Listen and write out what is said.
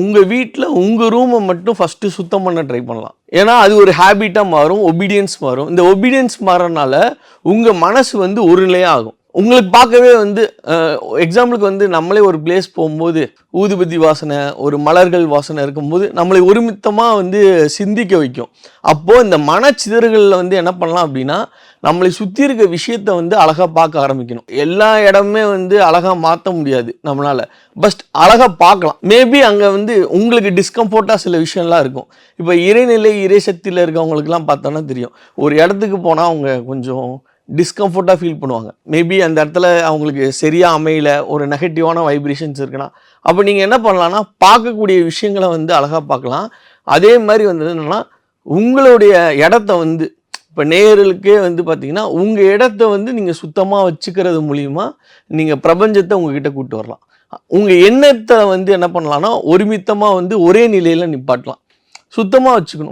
உங்கள் வீட்டில் உங்கள் ரூமை மட்டும் ஃபஸ்ட்டு சுத்தம் பண்ண ட்ரை பண்ணலாம். ஏன்னா அது ஒரு ஹேபிட்டாக மாறும் ஒபீடியன்ஸ் மாறும். இந்த ஒபீடியன்ஸ் மாறனால உங்கள் மனசு வந்து ஒரு நிலையாக ஆகும். உங்களுக்கு பார்க்கவே வந்து எக்ஸாம்பிளுக்கு வந்து நம்மளே ஒரு பிளேஸ் போகும்போது ஊதுபதி வாசனை ஒரு மலர்கள் வாசனை இருக்கும்போது நம்மளை ஒருமித்தமாக வந்து சிந்திக்க வைக்கும். அப்போது இந்த மனச்சிதறுகளில் வந்து என்ன பண்ணலாம் அப்படின்னா நம்மளை சுற்றி இருக்க விஷயத்த வந்து அழகாக பார்க்க ஆரம்பிக்கணும். எல்லா இடமுமே வந்து அழகாக மாற்ற முடியாது நம்மளால். பஸ்ட் அழகாக பார்க்கலாம். மேபி அங்கே வந்து உங்களுக்கு டிஸ்கம்ஃபோர்ட்டாக சில விஷயம்லாம் இருக்கும். இப்போ இறைநிலை இறை சக்தியில் இருக்கவங்களுக்குலாம் பார்த்தோன்னா தெரியும். ஒரு இடத்துக்கு போனால் அவங்க கொஞ்சம் டிஸ்கம்ஃபர்ட்டாக ஃபீல் பண்ணுவாங்க. மேபி அந்த இடத்துல அவங்களுக்கு சரியாக அமையல ஒரு நெகட்டிவான வைப்ரேஷன்ஸ் இருக்குன்னா அப்போ நீங்கள் என்ன பண்ணலான்னா பார்க்கக்கூடிய விஷயங்களை வந்து அழகாக பார்க்கலாம். அதே மாதிரி வந்து என்னென்னா உங்களுடைய இடத்த வந்து இப்போ நேயர்களுக்கே வந்து பார்த்திங்கன்னா உங்கள் இடத்த வந்து நீங்கள் சுத்தமாக வச்சுக்கிறது மூலிமா நீங்கள் பிரபஞ்சத்தை உங்ககிட்ட கூட்டு வரலாம். உங்கள் எண்ணத்தை வந்து என்ன பண்ணலான்னா ஒருமித்தமாக வந்து ஒரே நிலையில் நிப்பாட்டலாம். சுத்தமாக வச்சுக்கணும்.